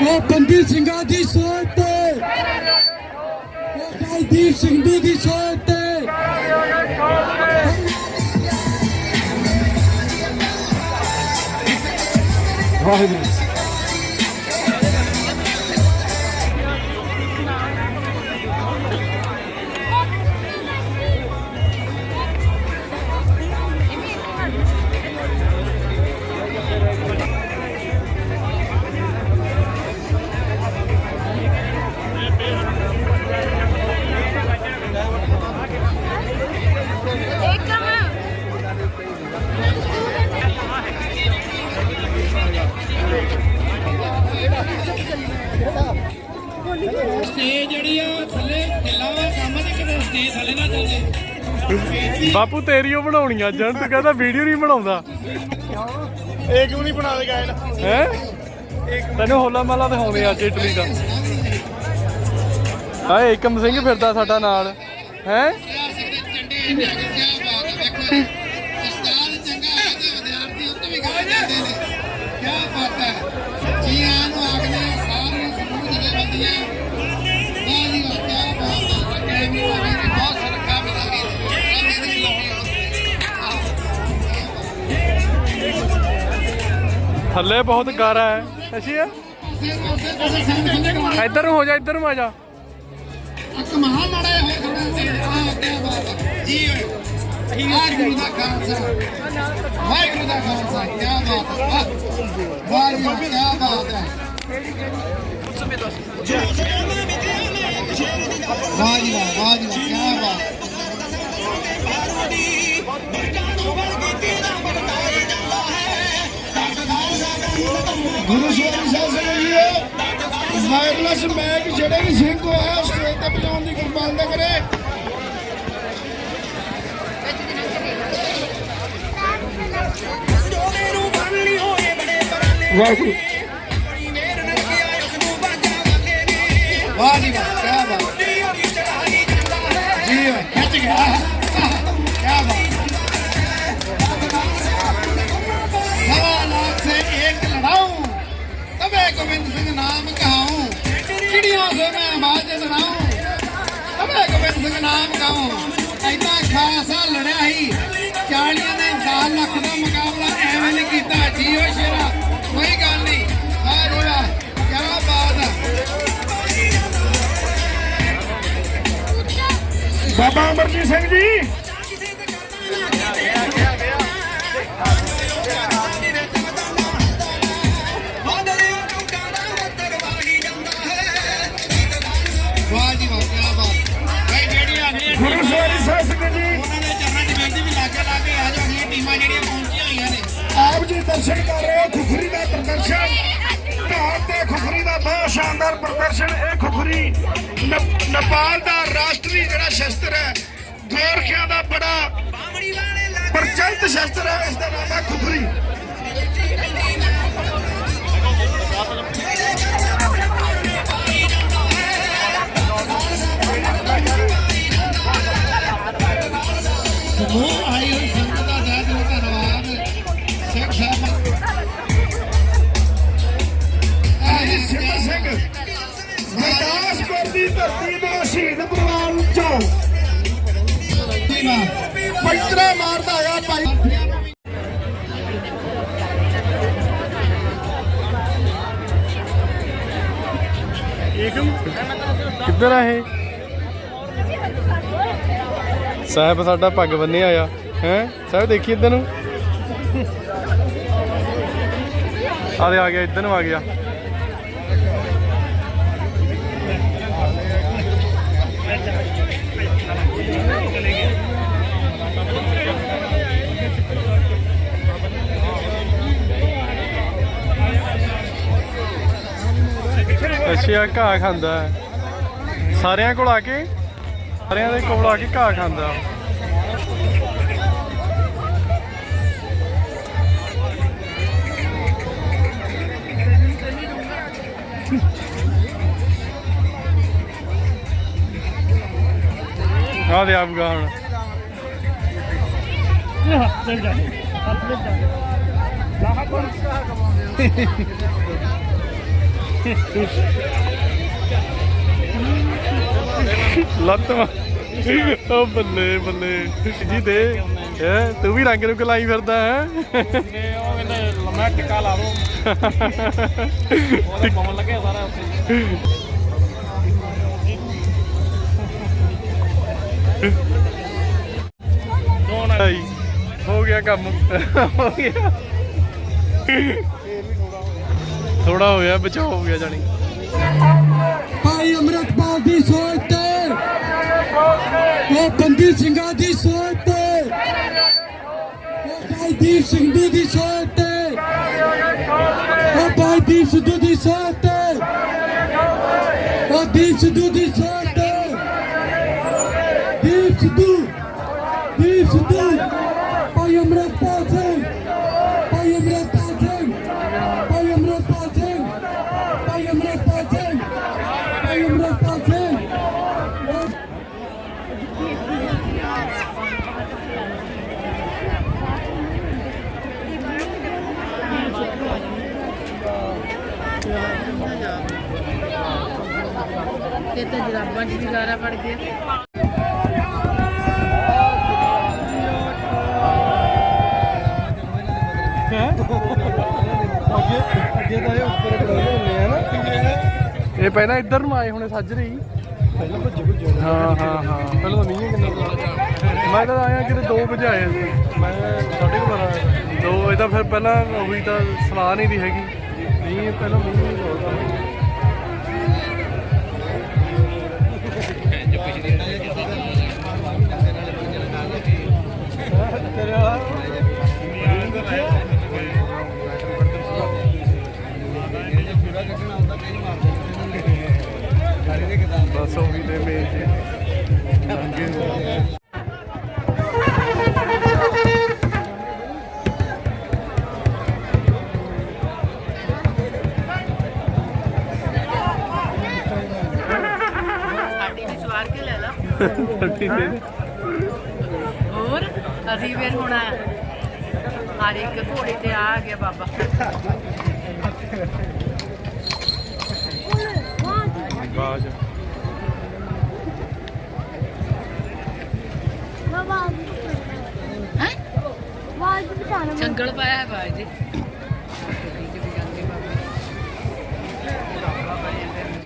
ਉਹ ਬੰਦੀ ਸਿੰਘਾਂ ਦੀ ਸੋਚ ਤੇ। ਉਹ ਕੁਲਦੀਪ ਸਿੰਘੂ ਦੀ ਸੋਚ ਤੇ। ਵਾਹਿਗੁਰੂ। ਸਟੇਜ ਜਿਹੜੀ ਆ ਥੱਲੇ ਢਿੱਲਾ ਵਾ ਕੰਮ ਤੇ ਕਿਤੇ ਸਟੇਜ ਥੱਲੇ ਨਾ ਚੱਲੇ ਬਾਪੂ ਤੇਰੀ ਉਹ ਬਣਾਉਣੀ ਆ। ਜਨ ਤੂੰ ਕਹਿੰਦਾ ਵੀਡੀਓ ਨਹੀਂ ਬਣਾਉਂਦਾ। ਇਹ ਕਿਉਂ ਨਹੀਂ ਬਣਾ ਦੇ ਗਾਇਨ? ਹੈ? ਤੈਨੂੰ ਹੋਲਾ ਮਹੱਲਾ ਦਿਖਾਉਂਦੇ ਅੱਜ ਇਟਲੀ ਦਾ। ਹਾਏ ਏਕਮ ਸਿੰਘ ਫਿਰਦਾ ਸਾਡਾ ਨਾਲ। ਹੈ? ਥੱਲੇ ਬਹੁਤ ਗਾਰਾ ਹੈ। ਅੱਛੀ ਆ ਇੱਧਰ ਨੂੰ ਹੋ ਜਾ ਇੱਧਰ ਨੂੰ ਆ ਜਾ। ਕਮਾਲ ਮਾੜਾ ਹੋਇਆ ਥੋੜਾ ਤੇ ਆ ਕੀ ਬਾਤ ਹੈ ਜੀ ਵਾਹਿਗੁਰੂ ਦਾ ਖਾਲਸਾ। ਵਾਹਿਗੁਰੂ ਦਾ ਖਾਲਸਾ। ਕੀ ਬਾਤ ਹੈ। ਵਾਹ ਵਾਹ ਜੀ ਵਾਹ, ਕੀ ਬਾਤ ਹੈ। ਵਾਹ ਜੀ ਵਾਹ ਵਾਹ ਜੀ ਵਾਹ ਕੀ ਬਾਤ ਜੀ ਵਾਇਰਲੈਸ ਮੈਕ ਜਿਹੜੇ ਵੀ ਸਿੰਘ ਹੋਇਆ ਸਟੇਜ ਤੇ ਪਹੁੰਚਾਉਣ ਦੀ ਕਿਰਪਾਲਤਾ ਕਰੇ। ਵਾਹਿਗੁਰੂ। ਵਾਹ ਜੀ ਨਾਮ ਕਹੋ ਐਦਾਂ ਖਾਲਸਾ ਲੜਿਆ ਹੀ 40 ਨੇ 10 ਲੱਖ ਦਾ ਮੁਕਾਬਲਾ ਐਵੇਂ ਨਹੀਂ ਕੀਤਾ। ਜੀਓ ਸ਼ੇਰਾ, ਕੋਈ ਗੱਲ ਨਹੀਂ। ਹਾਂ ਜੀਵਾ ਕੀ ਬਾਤ ਆ। ਬਾਬਾ ਅਮਰਜੀਤ ਸਿੰਘ ਜੀ। ਸ਼ਾਨਦਾਰ ਪ੍ਰਦਰਸ਼ਨ ਇਹ ਖੁਖਰੀ ਨਪ- ਨੇਪਾਲ ਦਾ ਰਾਸ਼ਟਰੀ ਜਿਹੜਾ ਸ਼ਸਤਰ ਹੈ ਗੋਰਖਿਆਂ ਦਾ ਬੜਾ ਪ੍ਰਚਲਿਤ ਸ਼ਸਤਰ ਹੈ ਇਸ ਦਾ ਨਾਮ ਹੈ ਖੁਖਰੀ। ਕਿੱਧਰ ਆ ਇਹ? ਸਾਹਿਬ, ਸਾਡਾ ਪੱਗ ਬੰਨਿਆ ਆਇਆ ਹੈ? ਸਾਹਿਬ, ਦੇਖੀ ਇੱਧਰ ਨੂੰ? ਆ ਦੇ ਆ ਗਿਆ, ਇੱਧਰ ਨੂੰ ਆ ਗਿਆ। ਅੱਛਾ, ਘਾਹ ਖਾਂਦਾ। ਹੈ। ਸਾਰਿਆਂ ਕੋਲ ਆ ਕੇ, ਸਾਰਿਆਂ ਦੇ ਕੋਲ ਆ ਕੇ ਘਾਹ ਖਾਂਦਾ। ਆ ਦੇ ਆਊਗਾ ਹੁਣ ਲੱਤ ਮਾ ਉਹ ਬੱਲੇ ਬੱਲੇ। ਜੀ ਦੇ ਹੈ? ਤੂੰ ਵੀ ਰੰਗ ਨੂੰ ਕਲਾਈ ਫਿਰਦਾ ਹੈ? ਉਹ ਕਹਿੰਦੇ ਲੰਮਾ ਟਿੱਕਾ ਲਾ ਦੋ ਉਹਦਾ ਪਵਨ ਲੱਗਿਆ ਸਾਰਾ ਉੱਥੇ ਕੌਣ ਆਈ। ਹੋ ਗਿਆ ਕੰਮ। ਹੋ ਗਿਆ। ਥੋੜਾ ਹੋਇਆ ਬਚਾਓ ਹੋ ਗਿਆ ਜਾਣੀ। ਭਾਈ ਅਮਰਤਪਾਲ ਦੀ ਸੋਚ ਤੇ, ਉਹ ਬੰਦੀ ਸਿੰਘਾਂ ਦੀ ਸੋਚ ਤੇ, ਉਹ ਭਾਈ ਦੀਪ ਸਿੰਘੂ ਦੀ ਸੋਚ ਤੇ, ਉਹ ਭਾਈ ਦੀਪ ਸਿੱਧੂ ਦੀ ਸੋਚ ਤੇ, ਉਹ ਦੀਪ ਸਿੱਧੂ ਦੀ ਸੋਚ ਇਹ ਤਾਂ ਜਰਾਬਾਂ 'ਚ ਵੀ ਗਾਰਾ ਪੜ ਗਿਆ ਇਹ ਪਹਿਲਾਂ ਇੱਧਰ ਨੂੰ ਆਏ ਹੋਣੇ ਸੱਜਰੇ ਹੀ ਪਹਿਲਾਂ ਭੱਜੇ ਭੱਜੇ ਹਾਂ ਹਾਂ ਹਾਂ। ਪਹਿਲਾਂ ਤਾਂ ਮੀਂਹ ਕਿੰਨਾ ਕੁ ਮੈਂ ਤਾਂ ਆਇਆ ਕਿਤੇ 2 ਵਜੇ ਆਇਆ ਸੀ। ਮੈਂ ਸਾਢੇ ਕੁ ਬਾਰਾਂ ਆਇਆ। ਦੋ ਵਜੇ ਤਾਂ ਫਿਰ ਪਹਿਲਾਂ ਉਹੀ ਤਾਂ ਸਲਾਹ ਨਹੀਂ ਦੀ ਹੈਗੀ। ਮੀਂਹ ਪਹਿਲਾਂ ਮੀਂਹ ਨਹੀਂ ਹੋਦਾ ਬਸ ਉਹ ਵੀ ਤੇ ਮੇਲ ਤੇ ਲੰਘੇ ਹੋਏ। ਸਾਡੀ ਵੀ ਸਵਾਰ ਕੇ ਲੈ ਲਾ ਠੀਕ ਹੈ ਜੀ। ਹੋਰ ਅਸੀਂ ਫਿਰ ਹੁਣ ਹਰ ਇੱਕ ਘੋੜੇ ਤੇ ਆ ਗਿਆ ਬਾਬਾ ਬਾਜ ਹੈ? ਆਵਾਜ਼ ਬਚਾਣਾ ਜੰਗਲ ਪਾਇਆ ਹੈ ਬਾਈ ਜੀ